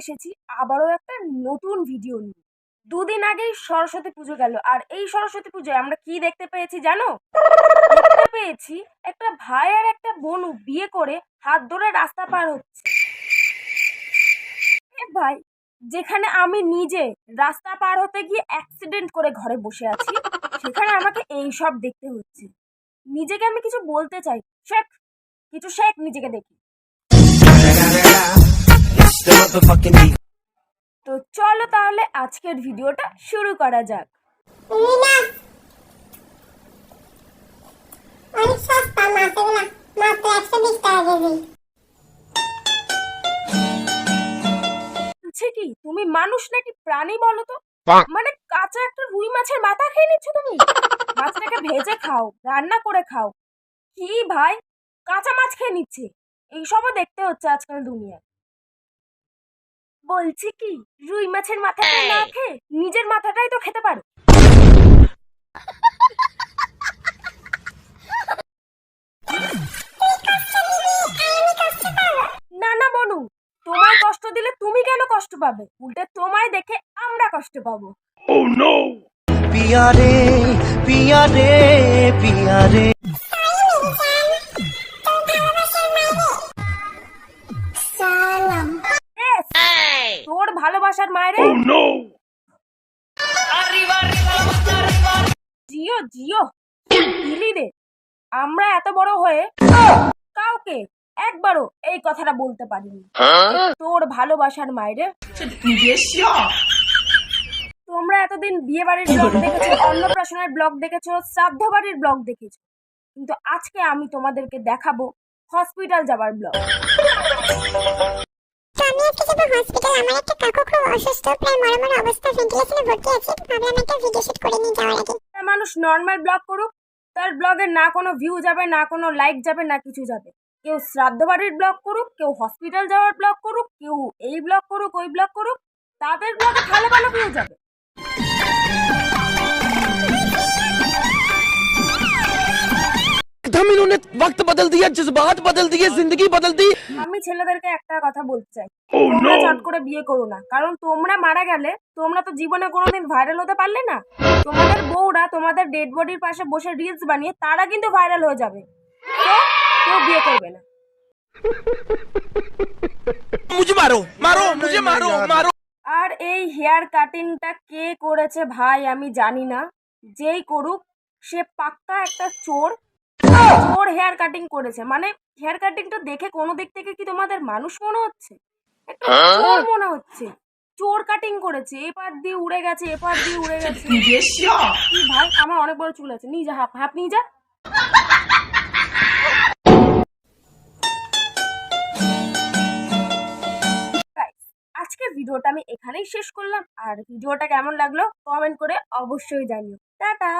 এসেছি, আবারও একটা নতুন ভিডিও নিয়ে। দুদিন আগেই সরস্বতী পুজো গেল, আর এই সরস্বতী পুজোয় আমরা কি দেখতে পেয়েছি জানো? দেখতে পেয়েছি একটা ভাই আর একটা বোন বিয়ে করে হাত ধরে রাস্তা পার হচ্ছে। ভাই, যেখানে আমি নিজে রাস্তা পার হতে গিয়ে অ্যাক্সিডেন্ট করে ঘরে বসে আছি, সেখানে আমাকে এই সব দেখতে হচ্ছে। নিজেকে আমি কিছু বলতে চাই, শেখ, কিছু শেখ নিজেকে দেখি। তো চলো তাহলে আজকের ভিডিওটা শুরু করা যাক। অনেক সস্তা মাছগুলা মাত্র একশো বিশ টাকা কেজি। বলছে কি তুমি মানুষ নাকি প্রাণী বলো তো? মানে কাঁচা একটা রুই মাছের মাথা খেয়ে নিচ্ছ তুমি? মাছটাকে ভেজে খাও রান্না করে খাও। কি ভাই কাঁচা মাছ খেয়ে নিচ্ছে। এইসবও দেখতে হচ্ছে আজকাল দুনিয়ায়। বলছি কি রুই মাছের মাথাটা না খেয়ে নিজের মাথাটাই তো খেতে পারো। না না বনু তোমায় কষ্ট দিলে তুমি কেন কষ্ট পাবে? উল্টে তোমায় দেখে আমরা কষ্ট পাবো। oh, ও নো পিয়ারে পিয়ারে পিয়ারে। ভালোবাসার মায়ের? জিও জিও। দিলি রে। আমরা এত বড় হয়ে কাউকে একবারও এই কথাটা বলতে পারিনি। তোর ভালোবাসার মায়েরে। তোমরা এতদিন বিয়ে বাড়ির ব্লগ দেখেছ অন্নপ্রাশনের ব্লগ দেখেছ শ্রাদ্ধ বাড়ির ব্লগ দেখেছ। কিন্তু আজকে আমি তোমাদেরকে দেখাবো হসপিটাল যাবার ব্লগ আমার একটা কাকু খুব অসুস্থ, প্রায় মরে অবস্থা ভেন্টিলেশনে ভর্তি আছে ভাবলাম একটা ভিডিও শুট করে নিয়ে যাওয়ার আগে। মানুষ নর্মাল ব্লগ করুক, তার ব্লগে না কোনো ভিউ যাবে, না কোনো লাইক যাবে, না কিছু যাবে। কেউ শ্রাদ্ধ বাড়ির ব্লগ করুক, কেউ হসপিটাল যাওয়ার ব্লগ করুক, কেউ এই ব্লগ করুক, ওই ব্লগ করুক, তাদের ব্লগে ভালো ভালো ভিউ যাবে। বদল দিয়ে জজবাত বদল দিয়ে জিন্দগি বদল দি আমি ছেলেদেরকে একটা কথা বলতে চাই। oh, তোমরা চট করে বিয়ে করো না। কারণ তোমরা মারা গেলে তোমরা তো জীবনে কোনোদিন ভাইরাল হতে পারলে না। তোমাদের বউরা তোমাদের ডেড বডির পাশে বসে রিলস বানিয়ে তারা কিন্তু ভাইরাল হয়ে যাবে। কেউ বিয়ে করবে না। আর এই হেয়ার কাটিংটা কে করেছে ভাই আমি জানি না। যেই করুক সে পাক্কা একটা চোর চোর হেয়ার কাটিং করেছে। মানে হেয়ার কাটিংটা দেখে কোনো দিক থেকে কি তোমাদের মানুষ মনে হচ্ছে? একটা চোর মনে হচ্ছে। চোর কাটিং করেছে। এপার দিয়ে উড়ে গেছে এপার দিয়ে উড়ে গেছে। ভাই আমার অনেক বড় চুল আছে। নিয়ে যা হাফ হাফ নিয়ে যা। আজকের ভিডিওটা আমি এখানেই শেষ করলাম। আর ভিডিওটা কেমন লাগল কমেন্ট করে অবশ্যই জানিও। টাটা!